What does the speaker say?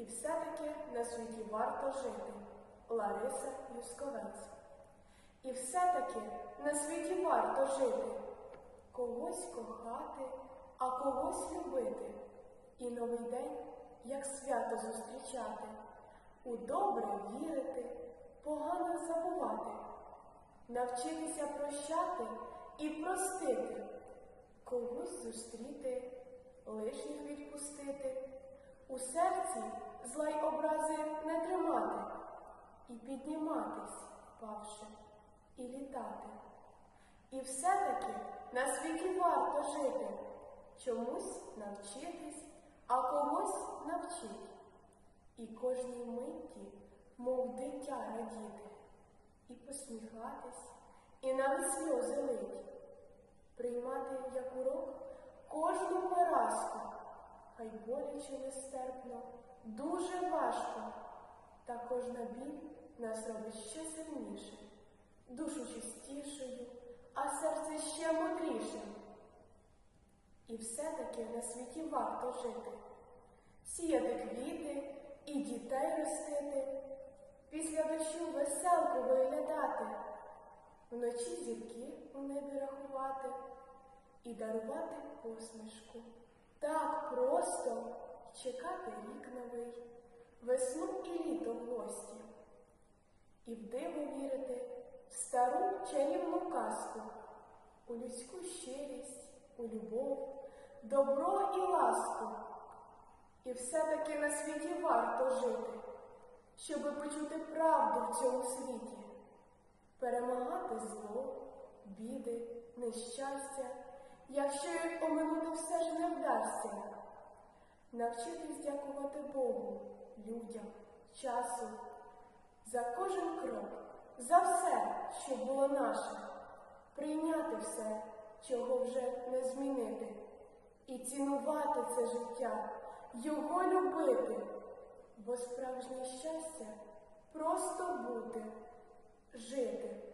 І все-таки на світі варто жити. Лариса Юсковець. І все-таки на світі варто жити, когось кохати, а когось любити, і новий день, як свято зустрічати, у добре вірити, погано забувати, навчитися прощати і простити, когось зустріти, лишніх відпустити, у серці зла й образи не тримати, і підніматись, впавши, і літати. І все-таки на світі варто жити, чомусь навчитись, а когось навчить. І кожній митті, мов дитя радіти, і посміхатись, і навіть сльози лить, приймати як урок кожну поразку, боляче нестерпно, дуже важко, та кожна біль нас робить ще сильніше, душу чистішою, а серце ще мудрішим. І все-таки на світі варто жити, сіяти квіти і дітей ростити, після дощу веселку виглядати, вночі зірки у небі рахувати. І дарувати посмішку. Так просто чекати рік новий, весну і літо в гості, і в диво вірити в стару чарівну казку, у людську щирість, у любов, добро і ласку. І все-таки на світі варто жити, щоби почути правду в цьому світі, перемагати зло, біди, нещастя, якщо їх оминути вдасться, навчитись дякувати Богу, людям, часу, за кожен крок, за все, що було наше, прийняти все, чого вже не змінити, і цінувати це життя, його любити, бо справжнє щастя просто бути, жити.